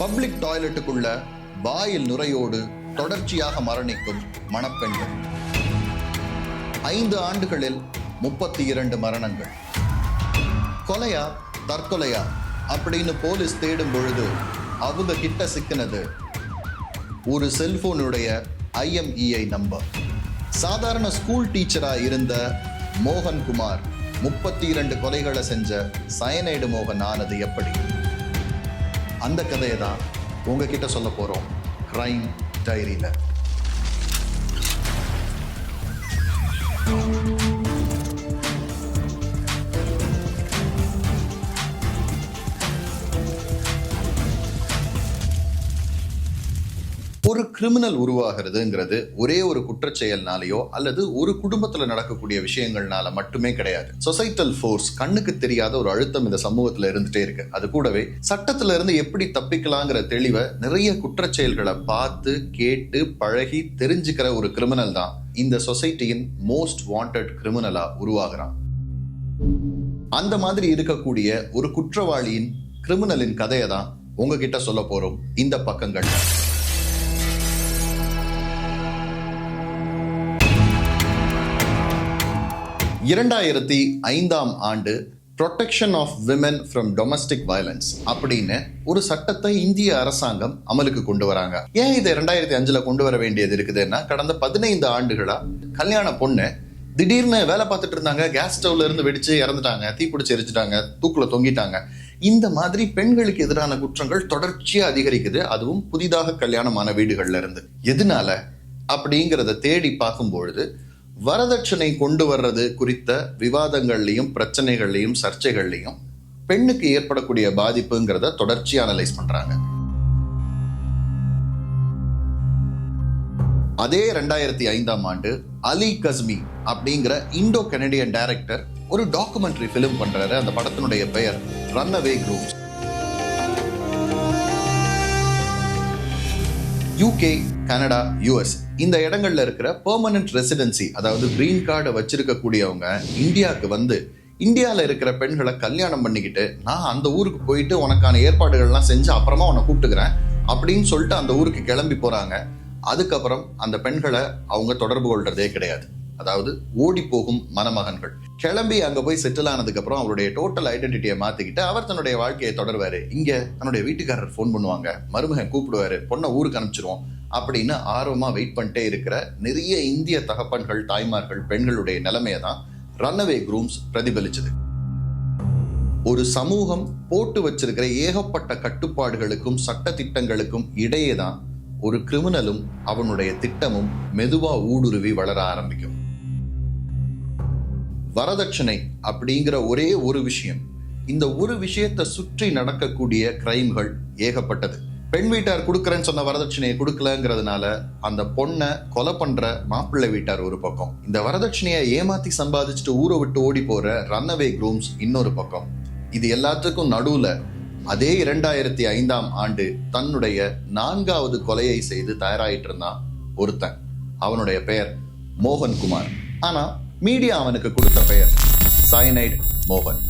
Public டாய்லெட்டுக்குள்ள வாயில் நுரையோடு தொடர்ச்சியாக மரணிக்கும் மணப்பெண்கள். ஐந்து ஆண்டுகளில் முப்பத்தி இரண்டு மரணங்கள். கொலையா? தற்கொலையா? அப்படின்னு போலீஸ் தேடும் பொழுது அவங்க கிட்ட சிக்கினது ஒரு செல்போனுடைய ஐஎம்இஐ நம்பர். சாதாரண ஸ்கூல் டீச்சரா இருந்த மோகன்குமார் முப்பத்தி இரண்டு கொலைகளை செஞ்ச சயனைடு மோகன் ஆனது எப்படி? அந்த கதையை தான் உங்ககிட்ட சொல்ல போகிறோம் க்ரைம் டைரியில் ஒரு கிரிமினல் உருவாகிறதுங்கிறது ஒரே ஒரு குற்றச்செயல்னாலேயோ அல்லது ஒரு குடும்பத்தில் நடக்கக்கூடிய விஷயங்கள்னால மட்டுமே கிடையாது. சொசைட்டல் ஃபோர்ஸ் கண்ணுக்கு தெரியாத ஒரு அழுத்தம் இந்த சமூகத்தில் இருந்துட்டே இருக்கு. அது கூடவே சட்டத்துல இருந்து எப்படி தப்பிக்கலாங்கிற தெளிவை நிறைய குற்றச்செயல்களை பார்த்து கேட்டு பழகி தெரிஞ்சுக்கிற ஒரு கிரிமினல் தான் இந்த சொசைட்டியின் மோஸ்ட் வாண்டட் கிரிமினலா உருவாகிறான். அந்த மாதிரி இருக்கக்கூடிய ஒரு குற்றவாளியின் கிரிமினலின் கதையை தான் உங்ககிட்ட சொல்ல போறோம். இந்த பக்கங்கள்ல. இரண்டாயிரத்தி ஐந்தாம் ஆண்டு protection of women from domestic violence அப்படின்னு ஒரு சட்டத்தை இந்திய அரசாங்கம் அமலுக்கு கொண்டு வராங்க. ஏன் இதை ரெண்டாயிரத்தி அஞ்சுல கொண்டு வர வேண்டியது இருக்குதுன்னா கடந்த பதினைந்து ஆண்டுகளா கல்யாண பொண்ணு திடீர்னு வேலை பார்த்துட்டு இருந்தாங்க கேஸ் ஸ்டவ்ல இருந்து வெடிச்சு இறந்துட்டாங்க தீப்பிடிச்சு எரிச்சிட்டாங்க தூக்குல தொங்கிட்டாங்க. இந்த மாதிரி பெண்களுக்கு எதிரான குற்றங்கள் தொடர்ச்சியா அதிகரிக்குது. அதுவும் புதிதாக கல்யாணமான வீடுகள்ல இருந்து. எதனால? அப்படிங்கிறத தேடி பார்க்கும்பொழுது வரதட்சணை கொண்டு வர்றது குறித்த விவாதங்கள்லையும் பிரச்சனைகள்லையும் சர்ச்சைகள்லையும் பெண்ணுக்கு ஏற்படக்கூடிய பாதிப்புங்கிறத தொடர்ச்சி அனலைஸ் பண்றாங்க. அதே ரெண்டாயிரத்தி ஐந்தாம் ஆண்டு அலி கஸ்மி அப்படிங்கிற இண்டோ கனடியன் டைரக்டர் ஒரு டாக்குமெண்ட்ரி ஃபிலிம் பண்றாரு. அந்த படத்தினுடைய பெயர் runaway grooms UK Canada US இந்த இடங்கள்ல இருக்கிற பெர்மனன்ட் ரெசிடென்சி அதாவது கிரீன் கார்டை வச்சிருக்கக்கூடியவங்க இந்தியாவுக்கு வந்து இந்தியாவில் இருக்கிற பெண்களை கல்யாணம் பண்ணிக்கிட்டு நான் அந்த ஊருக்கு போயிட்டு உனக்கான ஏற்பாடுகள்லாம் செஞ்சு அப்புறமா உன்னை கூப்பிட்டுக்கிறேன் அப்படின்னு சொல்லிட்டு அந்த ஊருக்கு கிளம்பி போறாங்க. அதுக்கப்புறம் அந்த பெண்களை அவங்க தொடர்பு கொள்றதே கிடையாது. அதாவது ஓடி போகும் மணமகன்கள். கிளம்பி அங்க போய் செட்டில் ஆனதுக்கு அப்புறம் அவருடைய டோட்டல் ஐடென்டிட்டியை மாத்திக்கிட்டு அவர் தன்னுடைய வாழ்க்கையை தொடர்வாரு. இங்க தன்னுடைய வீட்டுக்காரர் ஃபோன் பண்ணுவாங்க. மருமகன் கூப்பிடுவாரு. பொண்ணை ஊருக்கு அனுப்பிச்சிருவோம். அப்படின்னு ஆர்வமா வெயிட் பண்ணிட்டே இருக்கிற நிறைய இந்திய தகப்பன்கள் தாய்மார்கள் பெண்களுடைய நிலைமையை தான் ரன்அவே குரூம்ஸ் பிரதிபலிச்சது. ஒரு சமூகம் போட்டு வச்சிருக்கிற ஏகப்பட்ட கட்டுப்பாடுகளுக்கும் சட்ட திட்டங்களுக்கும் இடையே தான் ஒரு கிரிமினலும் அவனுடைய திட்டமும் மெதுவா ஊடுருவி வளர ஆரம்பிக்கும். வரதட்சணை அப்படிங்கிற ஒரே ஒரு விஷயம். இந்த ஒரு விஷயத்தை சுற்றி நடக்கக்கூடிய கிரைம்கள் ஏகப்பட்டது. பெண் வீட்டார் கொடுக்குறேன்னு சொன்ன வரதட்சணையை கொடுக்கலங்கிறதுனால அந்த பொண்ணை கொலை பண்ற மாப்பிள்ளை வீட்டார் ஒரு பக்கம். இந்த வரதட்சணையை ஏமாத்தி சம்பாதிச்சுட்டு ஊரை விட்டு ஓடி போற ரன்அவே குரூம்ஸ் இன்னொரு பக்கம். இது எல்லாத்துக்கும் நடுவுல அதே இரண்டாயிரத்தி ஐந்தாம் ஆண்டு தன்னுடைய நான்காவது கொலையை செய்து தயாராயிட்டு இருந்தான் ஒருத்தன். அவனுடைய பெயர் மோகன்குமார். ஆனா மீடியா அவனுக்கு கொடுத்த பெயர் சயனைட் மோகன்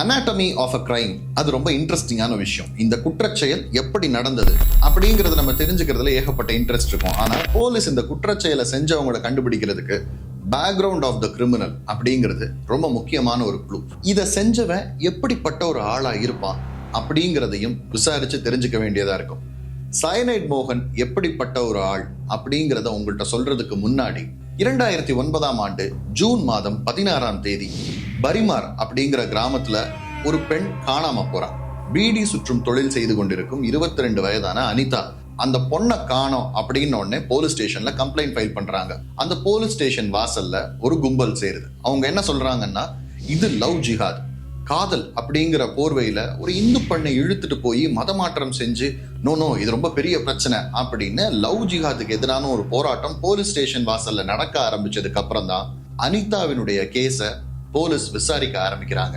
அனாட்டமி ஆஃப் அ கிரைம் அது ரொம்ப இன்ட்ரெஸ்டிங்கான விஷயம். இந்த குற்றச்செயல் எப்படி நடந்தது அப்படிங்கிறத நம்ம தெரிஞ்சுக்கிறதுல ஏகப்பட்ட இன்ட்ரெஸ்ட் இருக்கும். ஆனால் போலீஸ் இந்த குற்றச்செயலை செஞ்சவங்களை கண்டுபிடிக்கிறதுக்கு பேக்ரவுண்ட் ஆஃப் த கிரிமினல் அப்படிங்கிறது ரொம்ப முக்கியமான ஒரு குழு இதை செஞ்சவன் எப்படிப்பட்ட ஒரு ஆளா இருப்பான் அப்படிங்கிறதையும் விசாரிச்சு தெரிஞ்சுக்க வேண்டியதா இருக்கும். சயனைட் மோகன் எப்படிப்பட்ட ஒரு ஆள் அப்படிங்கிறத உங்கள்கிட்ட சொல்றதுக்கு முன்னாடி இரண்டாயிரத்தி ஒன்பதாம் ஆண்டு ஜூன் மாதம் பதினாறாம் தேதி பரிமார் அப்படிங்கிற கிராமத்துல ஒரு பெண் காணாம போறா. பீடி சுற்றும் தொழில் செய்து கொண்டிருக்கும் இருபத்தி ரெண்டு வயதான அனிதா. அந்த பொண்ணை காணோம் அப்படின்னு உடனே போலீஸ் ஸ்டேஷன்ல கம்ப்ளைண்ட் ஃபைல் பண்றாங்க. அந்த போலீஸ் ஸ்டேஷன் வாசல்ல ஒரு கும்பல் சேருது. அவங்க என்ன சொல்றாங்கன்னா இது லவ் ஜிஹாத். காதல் அப்படிங்கிற போர்வையில ஒரு இந்து பெண்ணை இழுத்துட்டு போய் மதமாற்றம் செஞ்சு நோ நோ இது ரொம்ப பெரிய பிரச்சனை அப்படின்னு லவ் ஜிஹாத்துக்கு எதிரான ஒரு போராட்டம் போலீஸ் ஸ்டேஷன் வாசல்ல நடக்க ஆரம்பிச்சதுக்கு அப்புறம் தான் அனிதாவினுடைய கேஸை போலீஸ் விசாரிக்க ஆரம்பிக்கிறாங்க.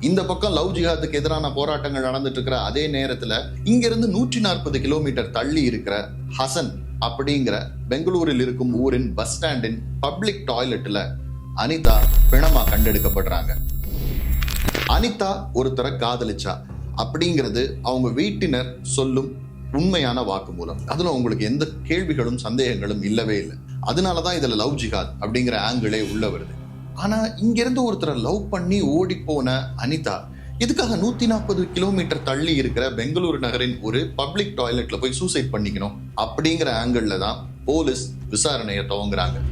இந்த பக்கம் லவ் ஜிஹாத்துக்கு எதிரான போராட்டங்கள் நடந்துட்டு இருக்கிற அதே நேரத்துல இங்க இருந்து நூற்றி நாற்பது கிலோமீட்டர் தள்ளி இருக்கிற ஹசன் அப்படிங்கிற பெங்களூரில் இருக்கும் ஊரின் பஸ் ஸ்டாண்டின் பப்ளிக் டாய்லெட்ல அனிதா பிணமா கண்டெடுக்கப்படுறாங்க. அனிதா ஒருத்தரை காதலிச்சா. அப்படிங்கிறது அவங்க வீட்டினர் சொல்லும் உண்மையான வாக்குமூலம். அதுல உங்களுக்கு எந்த கேள்விகளும் சந்தேகங்களும் இல்லவே இல்லை. அதனாலதான் இதுல லவ் ஜிஹாத் அப்படிங்கிற ஆங்கிளே உள்ள வருது. ஆனா இங்கிருந்து ஒருத்தரை லவ் பண்ணி ஓடி போன அனிதா இதுக்காக நூத்தி நாற்பது கிலோமீட்டர் தள்ளி இருக்கிற பெங்களூரு நகரின் ஒரு பப்ளிக் டாய்லெட்ல போய் சூசைட் பண்ணிக்கணும் அப்படிங்கிற ஆங்கிள் தான் போலீஸ் விசாரணையை துவங்குறாங்க.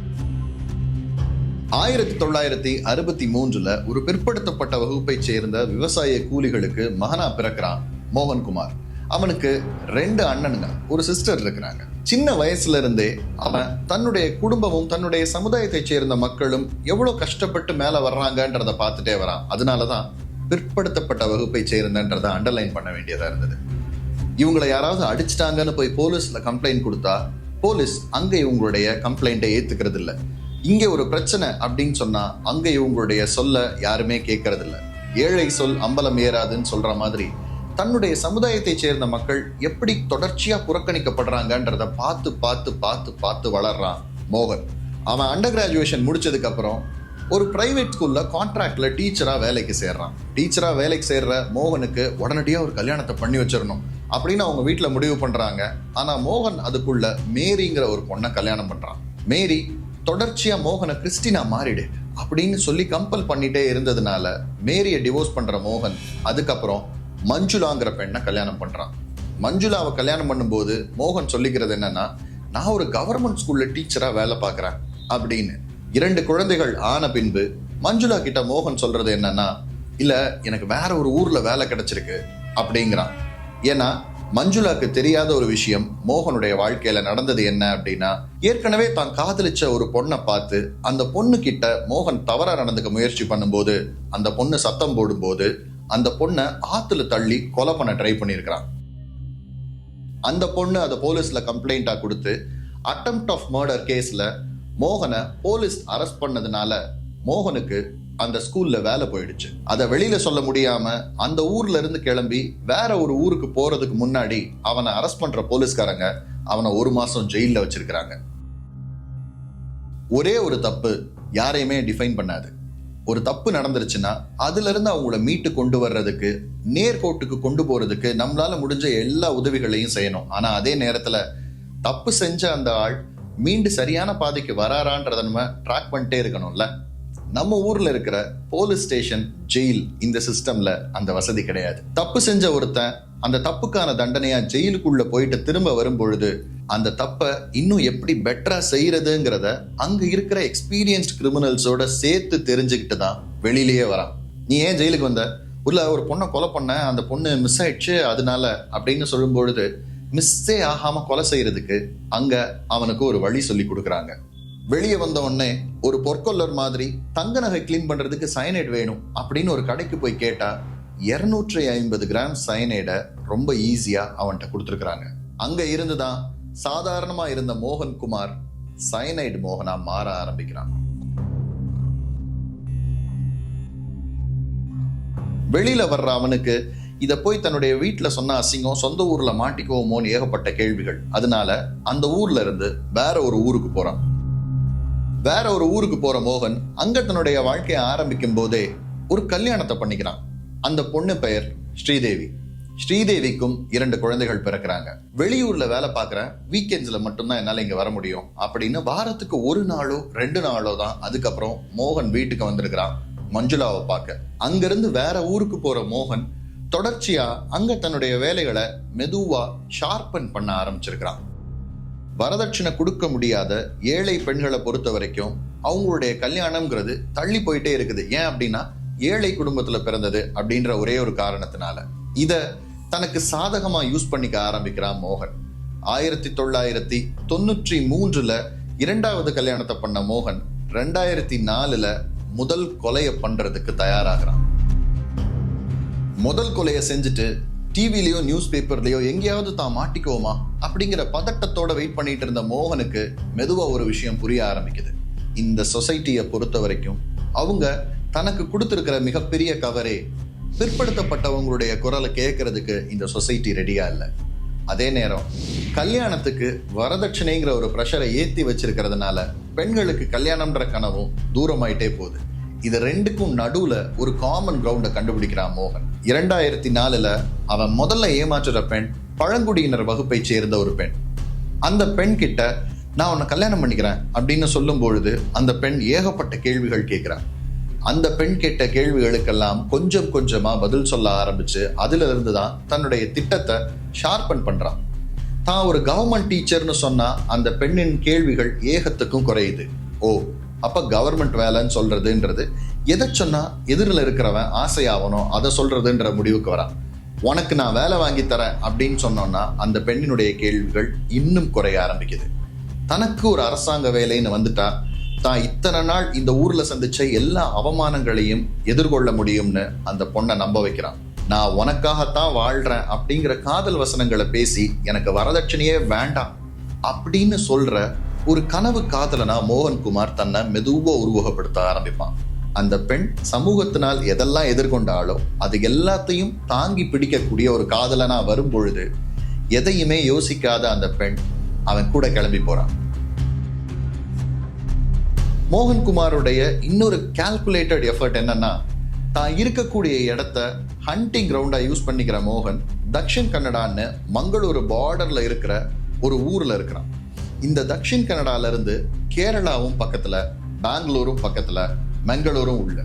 ஆயிரத்தி தொள்ளாயிரத்தி அறுபத்தி மூன்றுல ஒரு பிற்படுத்தப்பட்ட வகுப்பை சேர்ந்த விவசாய கூலிகளுக்கு மகனா பிறக்கிறான் மோகன்குமார். அவனுக்கு ரெண்டு அண்ணனுங்க ஒரு சிஸ்டர் இருக்கிறாங்க. சின்ன வயசுல இருந்தே அவன் தன்னுடைய குடும்பமும் தன்னுடைய சமுதாயத்தை சேர்ந்த மக்களும் எவ்வளவு கஷ்டப்பட்டு மேல வர்றாங்கன்றத பார்த்துட்டே வரான். அதனாலதான் பிற்படுத்தப்பட்ட வகுப்பை சேர்ந்தன்றதை அண்டர்லைன் பண்ண வேண்டியதா இருந்தது. இவங்களை யாராவது அடிச்சிட்டாங்கன்னு போய் போலீஸ்ல கம்ப்ளைண்ட் கொடுத்தா போலீஸ் அங்க இவங்களுடைய கம்ப்ளைண்ட்டை ஏத்துக்கிறது இல்லை இங்க ஒரு பிரச்சனை அப்படின்னு சொன்னா அங்க இவங்களுடைய சொல்ல யாருமே கேட்கறது இல்ல ஏழை சொல் அம்பலம் ஏறாதுன்னு சொல்ற மாதிரி தன்னுடைய சமுதாயத்தை சேர்ந்த மக்கள் எப்படி தொடர்ச்சியா புறக்கணிக்கப்படுறாங்கன்றத பார்த்து பார்த்து பார்த்து பார்த்து வளர்றான் மோகன். அவன் அண்டர் கிராஜுவேஷன் முடிச்சதுக்கு அப்புறம் ஒரு பிரைவேட் ஸ்கூல்ல கான்ட்ராக்ட்ல டீச்சரா வேலைக்கு சேர்றான். டீச்சரா வேலைக்கு சேர்ற மோகனுக்கு உடனடியா ஒரு கல்யாணத்தை பண்ணி வச்சிடணும் அப்படின்னு அவங்க வீட்டுல முடிவு பண்றாங்க. ஆனா மோகன் அதுக்குள்ள மேரிங்கிற ஒரு பொண்ணை கல்யாணம் பண்றான். மேரி தொடர்ச்சியாக மோகனை கிறிஸ்டினா மாறிடு அப்படின்னு சொல்லி கம்பல் பண்ணிட்டே இருந்ததுனால மேரியை டிவோர்ஸ் பண்ணுற மோகன் அதுக்கப்புறம் மஞ்சுளாங்கிற பெண்ணை கல்யாணம் பண்ணுறான் மஞ்சுளாவை கல்யாணம் பண்ணும்போது மோகன் சொல்லிக்கிறது என்னன்னா நான் ஒரு கவர்மெண்ட் ஸ்கூல்ல டீச்சராக வேலை பார்க்குறேன் அப்படின்னு. இரண்டு குழந்தைகள் ஆன பின்பு மஞ்சுளா கிட்ட மோகன் சொல்றது என்னன்னா இல்லை எனக்கு வேற ஒரு ஊரில் வேலை கிடைச்சிருக்கு அப்படிங்கிறான். ஏன்னா மஞ்சுளாக்கு தெரியாத ஒரு விஷயம் மோகனுடைய வாழ்க்கையில நடந்தது என்ன அப்படின்னா ஏற்கனவே தான் காதலிச்ச ஒரு பொண்ணை பார்த்து அந்த பொண்ணு கிட்ட மோகன் தவறா நடந்துக்க முயற்சி பண்ணும்போது அந்த பொண்ணு சத்தம் போடும்போது அந்த பொண்ணை ஆத்துல தள்ளி கொலை பண்ண ட்ரை பண்ணியிருக்கிறான். அந்த பொண்ணு அதை போலீஸ்ல கம்ப்ளைண்டா கொடுத்து அட்டம்ப்ட் ஆஃப் மர்டர் கேஸ்ல மோகனை போலீஸ் அரெஸ்ட் பண்ணதுனால மோகனுக்கு அந்த ஸ்கூல்ல வேலை போயிடுச்சு. அதை வெளியில சொல்ல முடியாம அந்த ஊர்ல இருந்து கிளம்பி வேற ஒரு ஊருக்கு போறதுக்கு முன்னாடி அவனை அரெஸ்ட் பண்ற போலீஸ்காரங்க அவனை ஒரு மாசம் ஜெயில வச்சிருக்கிறாங்க. ஒரே ஒரு தப்பு யாரையுமே டிஃபைன் பண்ணாது. ஒரு தப்பு நடந்துருச்சுன்னா அதுல இருந்து அவங்கள மீட்டு கொண்டு வர்றதுக்கு நேர்கோட்டுக்கு கொண்டு போறதுக்கு நம்மளால முடிஞ்ச எல்லா உதவிகளையும் செய்யணும். ஆனா அதே நேரத்துல தப்பு செஞ்ச அந்த ஆள் மீண்டு சரியான பாதைக்கு வராரான்றத நம்ம ட்ராக் பண்ணிட்டே இருக்கணும்ல. நம்ம ஊர்ல இருக்கிற போலீஸ் ஸ்டேஷன் ஜெயில் இந்த சிஸ்டம்ல அந்த வசதி கிடையாது. தப்பு செஞ்ச ஒருத்தன் அந்த தப்புக்கான தண்டனையா ஜெயிலுக்குள்ள போயிட்டு திரும்ப வரும்பொழுது அந்த தப்பை இன்னும் எப்படி பெட்டரா செய்யறதுங்கிறத அங்க இருக்கிற எக்ஸ்பீரியன்ஸ்ட் கிரிமினல்ஸோட சேர்த்து தெரிஞ்சுக்கிட்டு தான் வெளியிலேயே வரான். நீ ஏன் ஜெயிலுக்கு வந்த? உள்ள ஒரு பொண்ணை கொலை பண்ண அந்த பொண்ணு மிஸ் ஆயிடுச்சு அதனால அப்படின்னு சொல்லும் பொழுது மிஸ்ஸே ஆகாம கொலை செய்யறதுக்கு அங்க அவனுக்கு ஒரு வழி சொல்லி கொடுக்குறாங்க. வெளியே வந்த உடனே ஒரு பொற்கொல்லர் மாதிரி தங்க நகை கிளீன் பண்றதுக்கு சயனைட் வேணும் அப்படின்னு ஒரு கடைக்கு போய் கேட்டா இருநூற்றி ஐம்பது கிராம் சயனைடை ரொம்ப ஈஸியா அவன்கிட்ட கொடுத்துருக்குறாங்க. அங்க இருந்துதான் சாதாரணமா இருந்த மோகன் குமார் சயனைடு மோகனா மாற ஆரம்பிக்கிறான். வெளியில வர்ற அவனுக்கு இத போய் தன்னுடைய வீட்டுல சொன்ன அசிங்கம் சொந்த ஊர்ல மாட்டிக்குவோமோன்னு ஏகப்பட்ட கேள்விகள். அதனால அந்த ஊர்ல இருந்து வேற ஒரு ஊருக்கு போறான். வேற ஒரு ஊருக்கு போற மோகன் அங்க தன்னுடைய வாழ்க்கையை ஆரம்பிக்கும் போதே ஒரு கல்யாணத்தை பண்ணிக்கிறான். அந்த பொண்ணு பெயர் ஸ்ரீதேவி. ஸ்ரீதேவிக்கும் இரண்டு குழந்தைகள் பிறக்கிறாங்க. வெளியூர்ல வேலை பார்க்குறேன் வீக்கெண்ட்ஸ்ல மட்டும்தான் என்னால் இங்க வர முடியும் அப்படின்னு வாரத்துக்கு ஒரு நாளோ ரெண்டு நாளோ தான் அதுக்கப்புறம் மோகன் வீட்டுக்கு வந்திருக்கிறான் மஞ்சுளாவை பார்க்க. அங்கிருந்து வேற ஊருக்கு போற மோகன் தொடர்ச்சியா அங்க தன்னுடைய வேலைகளை மெதுவா ஷார்பன் பண்ண ஆரம்பிச்சிருக்கிறான். வரதட்சணை கொடுக்க முடியாத ஏழை பெண்களை பொறுத்த வரைக்கும் அவங்களுடைய கல்யாணம்ங்கிறது தள்ளி போயிட்டே இருக்குது. ஏன் அப்படின்னா ஏழை குடும்பத்துல பிறந்தது அப்படின்ற ஒரே ஒரு காரணத்தினால. இத தனக்கு சாதகமா யூஸ் பண்ணிக்க ஆரம்பிக்கிறான் மோகன். ஆயிரத்தி தொள்ளாயிரத்தி தொண்ணூற்றி மூன்றுல இரண்டாவது கல்யாணத்தை பண்ண மோகன் ரெண்டாயிரத்தி நாலுல முதல் கொலையை பண்றதுக்கு தயாராகிறான். முதல் கொலையை செஞ்சுட்டு டிவிலையோ நியூஸ் பேப்பர்லையோ எங்கேயாவது தான் மாட்டிக்குவோமா? அப்படிங்கிற பதட்டத்தோட வெயிட் பண்ணிட்டு இருந்த மோகனுக்கு மெதுவா ஒரு விஷயம் புரிய ஆரம்பிக்குது. இந்த சொசைட்டியை பொறுத்த வரைக்கும் அவங்க தனக்கு கொடுத்துருக்கிற மிகப்பெரிய கவரே பிற்படுத்தப்பட்டவங்களுடைய குரலை கேட்கறதுக்கு இந்த சொசைட்டி ரெடியா இல்லை. அதே நேரம் கல்யாணத்துக்கு வரதட்சணைங்கிற ஒரு ப்ரெஷரை ஏற்றி வச்சிருக்கிறதுனால பெண்களுக்கு கல்யாணம்ன்ற கனவும் தூரமாயிட்டே போகுது. இது ரெண்டுக்கும் நடுவுல ஒரு காமன் கிரவுண்டை கண்டுபிடிக்கிறான் மோகன். இரண்டாயிரத்தி நாலுல அவன் முதல்ல ஏமாற்றுற பெண் பழங்குடியினர் வகுப்பை சேர்ந்த ஒரு பெண். அந்த பெண் கிட்ட நான் உன்னை கல்யாணம் பண்ணிக்கிறேன் அப்படின்னு சொல்லும் பொழுது அந்த பெண் ஏகப்பட்ட கேள்விகள் கேட்கிறான். அந்த பெண் கேட்ட கேள்விகளுக்கெல்லாம் கொஞ்சம் கொஞ்சமா பதில் சொல்ல ஆரம்பிச்சு அதுல இருந்து தான் தன்னுடைய திட்டத்தை ஷார்பன் பண்றான். தான் ஒரு கவர்மெண்ட் டீச்சர்னு சொன்னா அந்த பெண்ணின் கேள்விகள் ஏகத்துக்கும் குறையுது. ஓ அப்போ கவர்மெண்ட் வேலைன்னு சொல்றதுன்றது. எதை சொன்னா எதிரில் இருக்கிறவன் ஆசையாகணும் அதை சொல்றதுன்ற முடிவுக்கு வரான். உனக்கு நான் வேலை வாங்கி தரேன் அப்படின்னு சொன்னோன்னா அந்த பெண்ணினுடைய கேள்விகள் இன்னும் குறைய ஆரம்பிக்குது. தனக்கு ஒரு அரசாங்க வேலைன்னு வந்துட்டா தான் இத்தனை நாள் இந்த ஊர்ல சந்திச்ச எல்லா அவமானங்களையும் எதிர்கொள்ள முடியும்னு அந்த பொண்ணை நம்ப வைக்கிறான். நான் உனக்காகத்தான் வாழ்றேன் அப்படிங்கிற காதல் வசனங்களை பேசி எனக்கு வரதட்சணையே வேண்டாம் அப்படின்னு சொல்ற ஒரு கனவு காதலனா மோகன்குமார் தன்னை மெதுவா உருவகப்படுத்த ஆரம்பிப்பான். அந்த பெண் சமூகத்தினால் எதெல்லாம் எதிர்கொண்டாலோ அது எல்லாத்தையும் தாங்கி பிடிக்கக்கூடிய ஒரு காதலனா வரும் பொழுது எதையுமே யோசிக்காத அந்த பெண் அவன் கூட கிளம்பி போறான். மோகன்குமாருடைய இன்னொரு கால்குலேட்டட் எஃபர்ட் என்னன்னா தான் இருக்கக்கூடிய இடத்த ஹண்டிங் கிரவுண்டா யூஸ் பண்ணிக்கிற மோகன் தக்ஷின் கன்னடான்னு மங்களூர் பார்டர்ல இருக்கிற ஒரு ஊர்ல இருக்கிறான். இந்த தக்ஷின் கனடாலேருந்து இருந்து கேரளாவும் பக்கத்துல பெங்களூரும் பக்கத்துல மங்களூரும் உள்ள.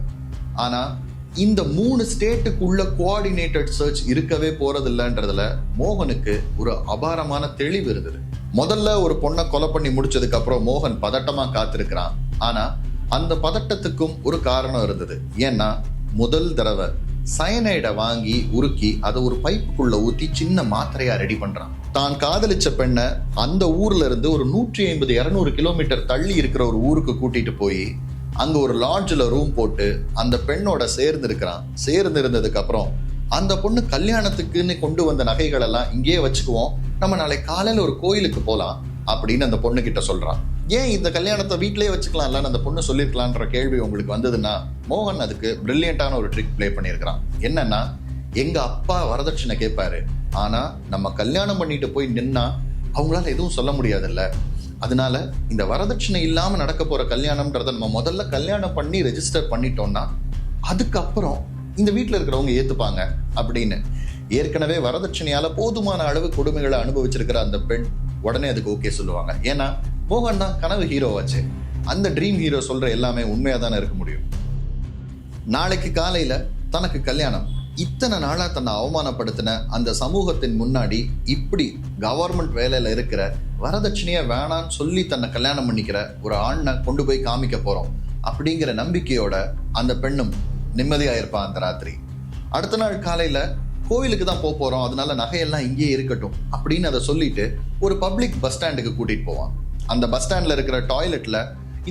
ஆனா இந்த மூணு ஸ்டேட்டுக்குள்ள கோஆர்டினேட்டட் சர்ச் இருக்கவே போறதில்லைன்றதுல மோகனுக்கு ஒரு அபாரமான தெளிவு இருந்தது. முதல்ல ஒரு பொண்ணை கொலை பண்ணி முடிச்சதுக்கு அப்புறம் மோகன் பதட்டமா காத்திருக்கிறான். ஆனா அந்த பதட்டத்துக்கும் ஒரு காரணம் இருந்தது. ஏன்னா முதல் தடவை சயனைடை வாங்கி உருக்கி அதை ஒரு பைப்புக்குள்ள ஊற்றி சின்ன மாத்திரையா ரெடி பண்றான். தான் காதலிச்ச பெண்ணை அந்த ஊர்ல இருந்து ஒரு நூற்றி ஐம்பது இரநூறு கிலோமீட்டர் தள்ளி இருக்கிற ஒரு ஊருக்கு கூட்டிட்டு போய் அங்க ஒரு லாட்ஜில் ரூம் போட்டு அந்த பெண்ணோட சேர்ந்து இருக்கிறான். சேர்ந்து இருந்ததுக்கு அப்புறம் அந்த பொண்ணு கல்யாணத்துக்குன்னு கொண்டு வந்த நகைகள் எல்லாம் இங்கேயே வச்சுக்குவோம். நம்ம நாளை காலையில ஒரு கோயிலுக்கு போகலாம் அப்படின்னு அந்த பொண்ணு கிட்ட சொல்றான். ஏன் இந்த கல்யாணத்தை வீட்டிலேயே வச்சுக்கலாம்ல அந்த பொண்ணு சொல்லியிருக்கலான்ற கேள்வி உங்களுக்கு வந்ததுன்னா மோகன் அதுக்கு பிரில்லியண்டான ஒரு ட்ரிக் ப்ளே பண்ணியிருக்கிறான். என்னன்னா எங்க அப்பா வரதட்சணை கேட்பாரு. ஆனா நம்ம கல்யாணம் பண்ணிட்டு போய் நின்னா அவங்களால எதுவும் சொல்ல முடியாதுல்ல. அதனால இந்த வரதட்சணை இல்லாம நடக்க போற கல்யாணம்ன்றத நம்ம முதல்ல கல்யாணம் பண்ணி ரெஜிஸ்டர் பண்ணிட்டோம்னா அதுக்கப்புறம் இந்த வீட்டில் இருக்கிறவங்க ஏத்துப்பாங்க அப்படின்னு. ஏற்கனவே வரதட்சணையால போதுமான அளவு கொடுமைகளை அனுபவிச்சிருக்கிற அந்த பெண் உடனே அதுக்கு ஓகே சொல்லுவாங்க. ஏன்னா மோகன் தான் கனவு ஹீரோவாச்சு அந்த ட்ரீம் ஹீரோ சொல்ற எல்லாமே உண்மையா தானே இருக்க முடியும்? நாளைக்கு காலையில தனக்கு கல்யாணம். இத்தனை நாளா தன்னை அவமானப்படுத்தின அந்த சமூகத்தின் முன்னாடி இப்படி கவர்மெண்ட் வேலையில இருக்கிற வரதட்சணையை வேணான்னு சொல்லி தன்னை கல்யாணம் பண்ணிக்கிற ஒரு ஆண்ணை கொண்டு போய் காமிக்க போறோம் அப்படிங்கிற நம்பிக்கையோட அந்த பெண்ணும் நிம்மதியாக இருப்பான் அந்த ராத்திரி. அடுத்த நாள் காலையில கோவிலுக்கு தான் போக போகிறோம் அதனால நகையெல்லாம் இங்கேயே இருக்கட்டும் அப்படின்னு அதை சொல்லிட்டு ஒரு பப்ளிக் பஸ் ஸ்டாண்டுக்கு கூட்டிகிட்டு போவான். அந்த பஸ் ஸ்டாண்டில் இருக்கிற டாய்லெட்டில்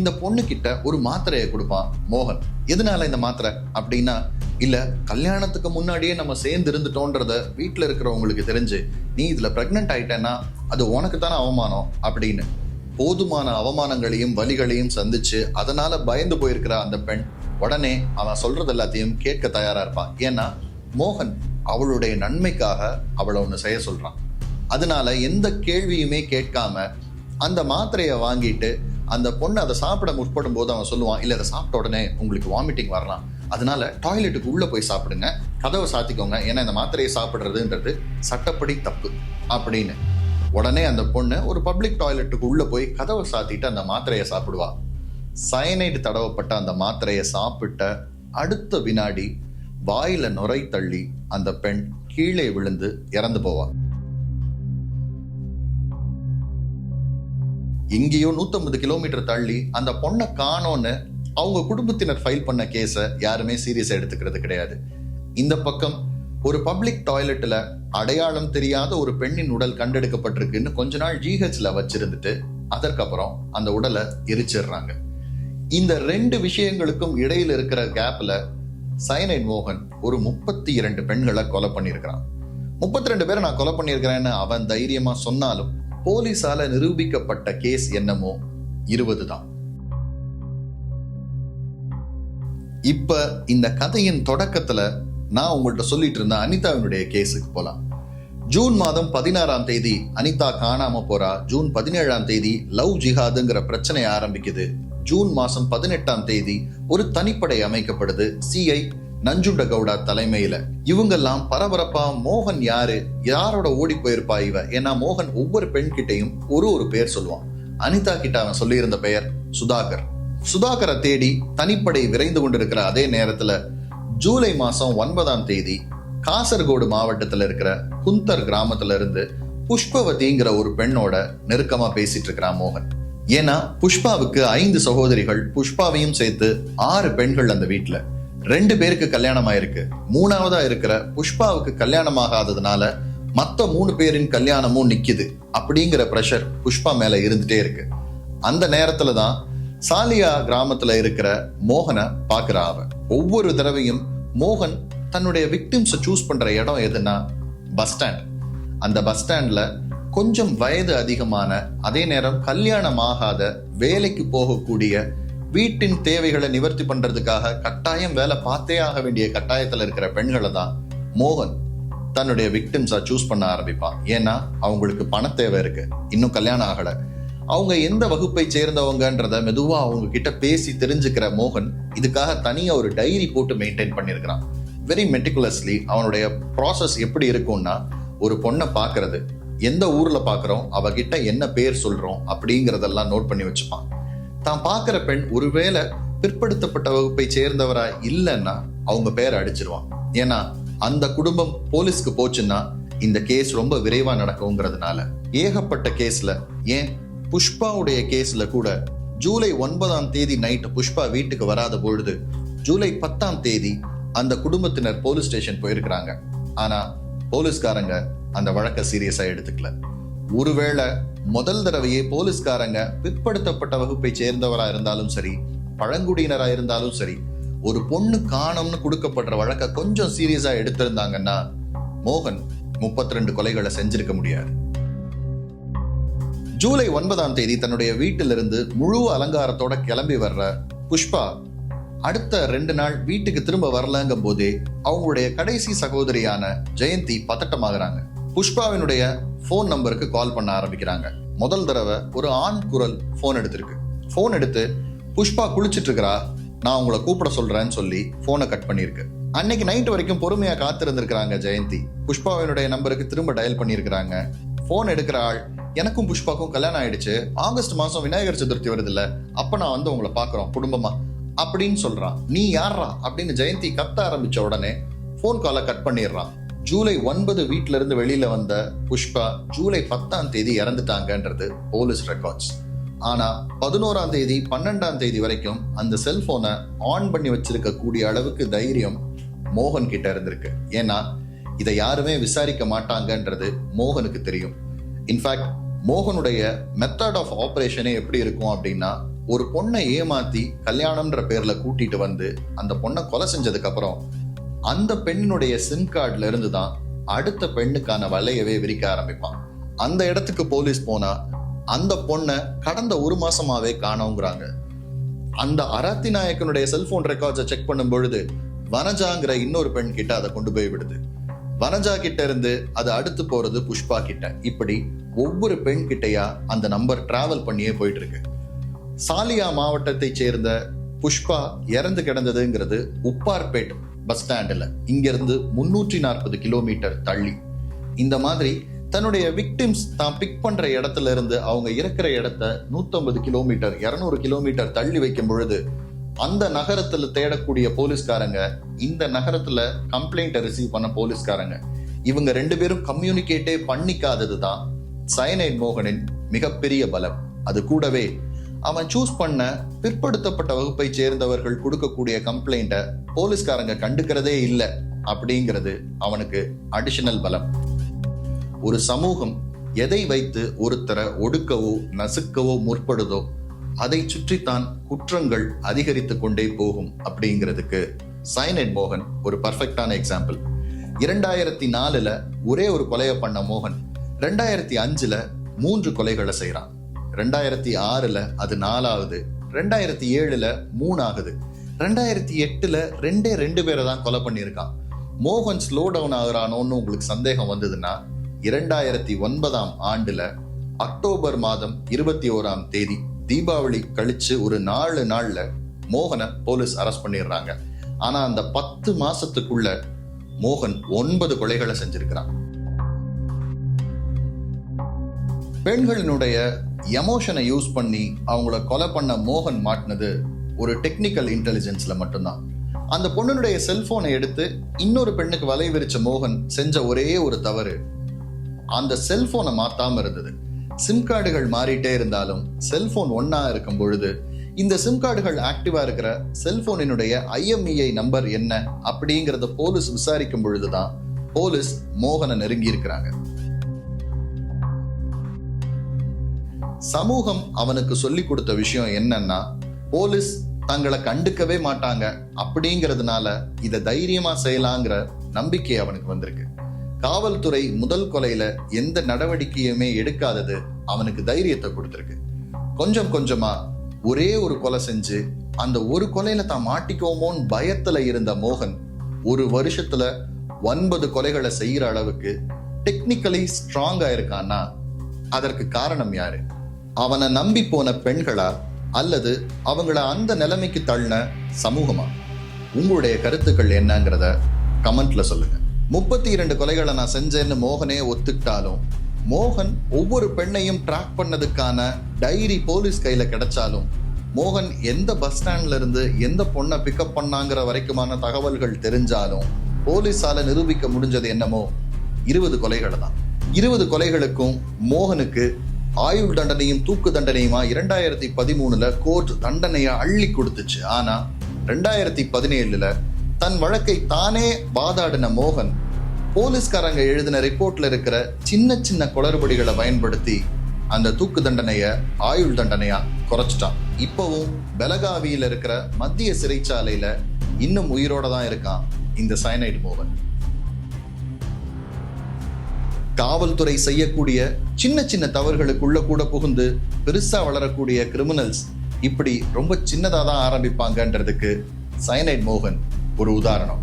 இந்த பொண்ணுக்கிட்ட ஒரு மாத்திரையை கொடுப்பான் மோகன். எதனால இந்த மாத்திரை? அப்படின்னா இல்லை கல்யாணத்துக்கு முன்னாடியே நம்ம சேர்ந்து இருந்துட்டோன்றத வீட்டில் இருக்கிறவங்களுக்கு தெரிஞ்சு நீ இதில் ப்ரெக்னென்ட் ஆயிட்டேன்னா அது உனக்கு தானே அவமானம் அப்படின்னு போதுமான அவமானங்களையும் வலிகளையும் சந்திச்சு அதனால பயந்து போயிருக்கிற அந்த பெண் உடனே அவன் சொல்றது எல்லாத்தையும் கேட்க தயாரா இருப்பான். ஏன்னா மோகன் அவளுடைய நன்மைக்காக அவளை ஒன்று செய்ய சொல்கிறான் அதனால எந்த கேள்வியுமே கேட்காம அந்த மாத்திரையை வாங்கிட்டு அந்த பொண்ணு அதை சாப்பிட முற்படும் போது அவன் சொல்லுவான் இல்லை அதை சாப்பிட்ட உடனே உங்களுக்கு வாமிட்டிங் வரலாம். அதனால டாய்லெட்டுக்கு உள்ளே போய் சாப்பிடுங்க. கதவை சாத்திக்கோங்க. ஏன்னா இந்த மாத்திரையை சாப்பிட்றதுன்றது சட்டப்படி தப்பு. அப்படின்னு. உடனே அந்த பொண்ணு ஒரு பப்ளிக் டாய்லெட்டுக்கு உள்ளே போய் கதவை சாத்திட்டு அந்த மாத்திரையை சாப்பிடுவா. சயனைடு தடவப்பட்ட அந்த மாத்திரையை சாப்பிட்ட அடுத்த வினாடி வாயில நுரை தள்ளி அந்த பெண் கீழே விழுந்து இறந்து போவா. எங்கேயோ 150 கிலோமீட்டர் தள்ளி அந்த பொண்ணை காணோன்னு அவங்க குடும்பத்தினர் ஃபைல் பண்ண கேஸை யாருமே சீரியஸா எடுத்துக்கிறது கிடையாது. இந்த பக்கம் ஒரு பப்ளிக் டாய்லெட்ல அடையாளம் தெரியாத ஒரு பெண்ணின் உடல் கண்டெடுக்கப்பட்டிருக்குன்னு கொஞ்ச நாள் ஜிஹெச்ல வச்சிருந்துட்டு அதற்கப்புறம் அந்த உடலை எரிச்சிடுறாங்க. இந்த ரெண்டு விஷயங்களுக்கும் இடையில இருக்கிற கேப்ல சயனைட் மோகன் ஒரு முப்பத்தி இரண்டு பெண்களை கொலை பண்ணியிருக்கிறான். முப்பத்தி ரெண்டு பேரை நான் கொலை பண்ணியிருக்கிறேன்னு அவன் தைரியமா சொன்னாலும் போலீஸால நிரூபிக்கப்பட்ட கேஸ் என்னமோ இருபது தான். இப்ப இந்த கதையின் தொடக்கத்துல நான் உங்கள்கிட்ட சொல்லிட்டு இருந்த அனிதாவினுடைய கேஸுக்கு போலாம். ஜூன் மாதம் பதினாறாம் தேதி அனிதா காணாம போறா. ஜூன் பதினேழாம் தேதி லவ் ஜிஹாதுங்கிற பிரச்சனை ஆரம்பிக்குது. ஜூன் மாசம் பதினெட்டாம் தேதி ஒரு தனிப்படை அமைக்கப்படுது. சிஐ நஞ்சுண்ட கவுடா தலைமையில. இவங்கெல்லாம் பரபரப்பா மோகன் யாரு? யாரோட ஓடி போயிருப்பா இவ? ஏன்னா மோகன் ஒவ்வொரு பெண் கிட்டையும் ஒரு ஒரு பெயர் சொல்லுவான். அனிதா கிட்ட அவன் சொல்லியிருந்த பெயர் சுதாகர். சுதாகரை தேடி தனிப்படை விரைந்து கொண்டிருக்கிற அதே நேரத்துல ஜூலை மாசம் ஒன்பதாம் தேதி காசர்கோடு மாவட்டத்துல இருக்கிற குந்தர் கிராமத்துல இருந்து புஷ்பவதிங்கிற ஒரு பெண்ணோட நெருக்கமா பேசிட்டு இருக்கிறான் மோகன். ஏன்னா புஷ்பாவுக்கு ஐந்து சகோதரிகள் புஷ்பாவையும் சேர்த்து ஆறு பெண்கள் அந்த வீட்டுல ரெண்டு பேருக்கு கல்யாணம் ஆயிருக்கு மூணாவதா இருக்கிற புஷ்பாவுக்கு கல்யாணம் ஆகாததுனால மற்ற மூணு பேரின் கல்யாணமும் நிக்குது அப்படிங்கிற ப்ரெஷர் புஷ்பா மேல இருந்துட்டே இருக்கு. அந்த நேரத்துல தான் சாலியா கிராமத்துல இருக்கிற மோகனை பாக்குறா அவ ஒவ்வொரு தடவையும் மோகன் தன்னுடைய விக்டிம்ஸை சூஸ் பண்ற இடம் எதுன்னா பஸ் ஸ்டாண்ட் அந்த பஸ் ஸ்டாண்ட்ல கொஞ்சம் வயது அதிகமான அதே நேரம் கல்யாணம் ஆகாத வேலைக்கு போகக்கூடிய வீட்டின் தேவைகளை நிவர்த்தி பண்றதுக்காக கட்டாயம் வேலை பார்த்தே ஆக வேண்டிய கட்டாயத்தில் இருக்கிற பெண்களை தான் மோகன் தன்னுடைய விக்டிம்ஸா சூஸ் பண்ண ஆரம்பிப்பான். ஏன்னா அவங்களுக்கு பண தேவை இருக்கு. இன்னும் கல்யாணம் ஆகல. அவங்க எந்த வகுப்பை சேர்ந்தவங்கன்றத மெதுவா அவங்க கிட்ட பேசி தெரிஞ்சுக்கிற மோகன் இதுக்காக தனியா ஒரு டைரி போட்டு மெயின்டைன் பண்ணியிருக்கிறான். வெரி மெட்டிகுலஸ்லி அவனுடைய ப்ராசஸ் எப்படி இருக்கும்னா ஒரு பொண்ணை பார்க்கறது. எந்த ஊர்ல பார்க்கறோம் அவகிட்ட என்ன பேர் சொல்றோம் அப்படிங்கறதெல்லாம் நோட் பண்ணி வச்சுப்பான். தான் பார்க்குற பெண் ஒருவேளை பிற்படுத்தப்பட்ட வகுப்பை சேர்ந்தவரா இல்லைன்னா அவங்க பேரை அடிச்சிருவான். ஏன்னா அந்த குடும்பம் போலீஸ்க்கு போச்சுன்னா இந்த கேஸ் ரொம்ப விரைவா நடக்குங்கிறதுனால ஏகப்பட்ட கேஸ்ல ஏன்? புஷ்பாவுடைய கேஸ்ல கூட ஜூலை ஒன்பதாம் தேதி நைட் புஷ்பா வீட்டுக்கு வராத பொழுது ஜூலை பத்தாம் தேதி அந்த குடும்பத்தினர் போலீஸ் ஸ்டேஷன் போயிருக்கிறாங்க. ஆனா போலீஸ்காரங்க அந்த வழக்கை சீரியஸாக எடுத்துக்கல. ஒருவேளை முதல் தடவையே போலீஸ்காரங்க பிற்படுத்தப்பட்ட வகுப்பை சேர்ந்தவராக இருந்தாலும் சரி பழங்குடியினராக இருந்தாலும் சரி ஒரு பொண்ணு காணோம்னு கொடுக்கப்படுற வழக்கை கொஞ்சம் சீரியஸாக எடுத்திருந்தாங்கன்னா மோகன் முப்பத்தி ரெண்டு கொலைகளை செஞ்சிருக்க முடியாது. ஜூலை ஒன்பதாம் தேதி தன்னுடைய வீட்டிலிருந்து முழு அலங்காரத்தோட கிளம்பி வர்ற புஷ்பா அடுத்த ரெண்டு நாள் வீட்டுக்கு திரும்ப வரலங்கும் போதே அவங்களுடைய கடைசி சகோதரியான ஜெயந்தி பதட்டமாகறாங்க. புஷ்பாவினுடைய ஃபோன் நம்பருக்கு கால் பண்ண ஆரம்பிக்கிறாங்க. முதல் தடவை ஒரு ஆண் குரல் ஃபோன் எடுத்திருக்கு. ஃபோன் எடுத்து புஷ்பா குளிச்சுட்டு இருக்கிறா நான் உங்களை கூப்பிட சொல்றேன்னு சொல்லி போனை கட் பண்ணியிருக்கு. அன்னைக்கு நைட் வரைக்கும் பொறுமையா காத்திருந்திருக்கிறாங்க ஜெயந்தி. புஷ்பாவினுடைய நம்பருக்கு திரும்ப டயல் பண்ணியிருக்கிறாங்க. போன் எடுக்கிற ஆள் எனக்கும் புஷ்பாக்கும் கல்யாணம் ஆயிடுச்சு. ஆகஸ்ட் மாசம் விநாயகர் சதுர்த்தி வருது இல்ல அப்ப நான் வந்து உங்களை பாக்குறோம் குடும்பமா. அப்படின்னு சொல்றான் நீ யாரா அப்படின்னு ஜெயந்தி கத்த ஆரம்பிச்ச உடனே போன் காலை கட் பண்ணிடுறான் ஜூலை ஒன்பது வீட்டிலிருந்து இருந்து வெளியில வந்த புஷ்பா ஜூலை பத்தாம் தேதி இறந்துட்டாங்கன்றது போலீஸ் ரெக்கார்ட்ஸ். ஆனா பதினோராம் தேதி பன்னெண்டாம் தேதி வரைக்கும் அந்த செல்போனை ஆன் பண்ணி வச்சிருக்க கூடிய அளவுக்கு தைரியம் மோகன் கிட்ட இருந்திருக்கு. ஏன்னா இதை யாருமே விசாரிக்க மாட்டாங்கன்றது மோகனுக்கு தெரியும். இன்ஃபேக்ட் மோகனுடைய மெத்தட் ஆஃப் ஆப்ரேஷனே எப்படி இருக்கும் அப்படின்னா ஒரு பொண்ணை ஏமாத்தி கல்யாணம்ன்ற பேர்ல கூட்டிட்டு வந்து அந்த பொண்ணை கொலை செஞ்சதுக்கு அப்புறம் அந்த பெண்ணினுடைய சிம் கார்டுல இருந்து தான் அடுத்த பெண்ணுக்கான வலையவே விரிக்க ஆரம்பிப்பான். அந்த இடத்துக்கு போலீஸ் போனா அந்த பொண்ணை கடந்த ஒரு மாசமாவே காணோங்கிறாங்க. அந்த அரத்தி நாயக்கனுடைய செல்போன் ரெக்கார்ட்ஸை செக் பண்ணும் பொழுது வனஜாங்கிற இன்னொரு பெண் கிட்ட அதை கொண்டு போய் விடுது. வனஜா கிட்ட இருந்து அது அடுத்து போறது புஷ்பா கிட்ட. இப்படி ஒவ்வொரு பெண் கிட்டையா அந்த நம்பர் டிராவல் பண்ணியே போயிட்டு இருக்கு சாலியா மாவட்டத்தை சேர்ந்த புஷ்பா இறந்து கிடந்ததுங்கிறது உப்பார்பேட் பஸ் ஸ்டாண்டில். இங்கிருந்து முன்னூற்றி நாற்பது கிலோமீட்டர் தள்ளி. இந்த மாதிரி தன்னுடைய விக்டிம்ஸ் தான் பிக் பண்ற இடத்துல இருந்து அவங்க இருக்கிற இடத்த 150 கிலோமீட்டர் 200 கிலோமீட்டர் தள்ளி வைக்கும் பொழுது அந்த நகரத்துல தேடக்கூடிய போலீஸ்காரங்க இந்த நகரத்துல கம்ப்ளைண்ட்டை ரிசீவ் பண்ண போலீஸ்காரங்க. இவங்க ரெண்டு பேரும் கம்யூனிகேட்டே பண்ணிக்காதது தான் சயனைட் மோகனின் மிகப்பெரிய பலம். அது கூடவே அவன் சூஸ் பண்ண பிற்படுத்தப்பட்ட வகுப்பை சேர்ந்தவர்கள் கொடுக்கக்கூடிய கம்ப்ளைண்ட்டை போலீஸ்காரங்க கண்டுக்கிறதே இல்லை அப்படிங்கிறது அவனுக்கு அடிஷனல் பலம். ஒரு சமூகம் எதை வைத்து ஒருத்தரை ஒடுக்கவோ நசுக்கவோ முற்படுதோ அதை சுற்றித்தான் குற்றங்கள் அதிகரித்து கொண்டே போகும் அப்படிங்கிறதுக்கு சைனட் மோகன் ஒரு பர்ஃபெக்டான எக்ஸாம்பிள் இரண்டாயிரத்தி நாலுல ஒரே ஒரு கொலையை பண்ண மோகன் ரெண்டாயிரத்தி அஞ்சுல மூன்று கொலைகளை செய்கிறான் ரெண்டாயிரத்தி ஆறுல அது நாலாவது ரெண்டாயிரத்தி ஏழுல மூணாகுது ரெண்டாயிரத்தி எட்டுல ரெண்டே ரெண்டு பேரை தான் கொலை பண்ணியிருக்கான். மோகன் ஸ்லோ டவுன் ஆகுறானோன்னு உங்களுக்கு சந்தேகம் வந்ததுன்னா இரண்டாயிரத்தி ஒன்பதாம் ஆண்டுல அக்டோபர் மாதம் இருபத்தி ஓராம் தேதி தீபாவளி கழிச்சு ஒரு நாலு நாள்ல மோகனை போலீஸ் அரெஸ்ட் பண்ணிடுறாங்க. ஆனா அந்த பத்து மாசத்துக்குள்ள மோகன் ஒன்பது கொலைகளை செஞ்சிருக்கிறான். பெண்களினுடைய எமோஷனை யூஸ் பண்ணி அவங்கள கொலை பண்ண மோகன் மாட்டினது ஒரு டெக்னிக்கல் இன்டெலிஜென்ஸில் மட்டும்தான். அந்த பொண்ணுடைய செல்போனை எடுத்து இன்னொரு பெண்ணுக்கு வலை விரிச்ச மோகன் செஞ்ச ஒரே ஒரு தவறு. அந்த செல்போனை மாற்றாமல் இருந்தது. சிம் கார்டுகள் மாறிட்டே இருந்தாலும் செல்போன் ஒன்றா இருக்கும் பொழுது இந்த சிம் கார்டுகள் ஆக்டிவாக இருக்கிற செல்போனினுடைய ஐஎம்இஐ நம்பர் என்ன அப்படிங்கிறத போலீஸ் விசாரிக்கும் பொழுதுதான் போலீஸ் மோகனை நெருங்கி இருக்கிறாங்க சமூகம் அவனுக்கு சொல்லி கொடுத்த விஷயம் என்னன்னா போலீஸ் தங்களை கண்டுக்கவே மாட்டாங்க. அப்படிங்கிறதுனால இதை தைரியமா செய்யலாங்கிற நம்பிக்கை அவனுக்கு வந்திருக்கு. காவல்துறை முதல் கொலையில எந்த நடவடிக்கையுமே எடுக்காதது அவனுக்கு தைரியத்தை கொடுத்துருக்கு. கொஞ்சம் கொஞ்சமா ஒரே ஒரு கொலை செஞ்சு அந்த ஒரு கொலையில தான் மாட்டிக்கோமோன்னு பயத்துல இருந்த மோகன் ஒரு வருஷத்துல ஒன்பது கொலைகளை செய்யற அளவுக்கு டெக்னிக்கலி ஸ்ட்ராங் ஆயிருக்கான்னா அதற்கு காரணம் யாரு? அவனை நம்பி போன பெண்களா அல்லது அவங்கள அந்த நிலைமைக்கு தள்ளின சமூகமா? உங்களுடைய கருத்துக்கள் என்னங்கிறத கமெண்ட்ல சொல்லுங்க. முப்பத்தி இரண்டு கொலைகளை நான் செஞ்சேன்னு மோகனே ஒத்துக்கிட்டாலும் மோகன் ஒவ்வொரு பெண்ணையும் ட்ராக் பண்ணதுக்கான டைரி போலீஸ் கையில கிடைச்சாலும் மோகன் எந்த பஸ் ஸ்டாண்ட்ல இருந்து எந்த பொண்ணை பிக்கப் பண்ணாங்கிற வரைக்குமான தகவல்கள் தெரிஞ்சாலும் போலீஸால நிரூபிக்க முடிஞ்சது என்னமோ இருபது கொலைகளை தான். இருபது கொலைகளுக்கும் மோகனுக்கு ஆயுள் தண்டனையும் தூக்கு தண்டனையுமா இரண்டாயிரத்தி பதிமூணுல கோர்ட் தண்டனையை அள்ளி கொடுத்துச்சு. ஆனா ரெண்டாயிரத்தி பதினேழுல தன் வழக்கை தானே வாதாடின மோகன் போலீஸ்காரங்க எழுதின ரிப்போர்ட்ல இருக்கிற சின்ன சின்ன குளறுபடிகளை பயன்படுத்தி அந்த தூக்கு தண்டனைய ஆயுள் தண்டனையா குறைச்சிட்டான். இப்பவும் பெலகாவியில இருக்கிற மத்திய சிறைச்சாலையில இன்னும் உயிரோட தான் இருக்கான் இந்த சயனைட் மோகன். காவல்துறை செய்யக்கூடிய சின்ன சின்ன தவறுகளுக்குள்ள கூட புகுந்து பெருசா வளரக்கூடிய கிரிமினல்ஸ் இப்படி ரொம்ப சின்னதாக தான் ஆரம்பிப்பாங்கன்றதுக்கு சயனைட் மோகன் ஒரு உதாரணம்.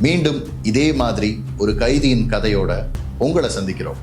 மீண்டும் இதே மாதிரி ஒரு கைதியின் கதையோட உங்களை சந்திக்கிறோம்.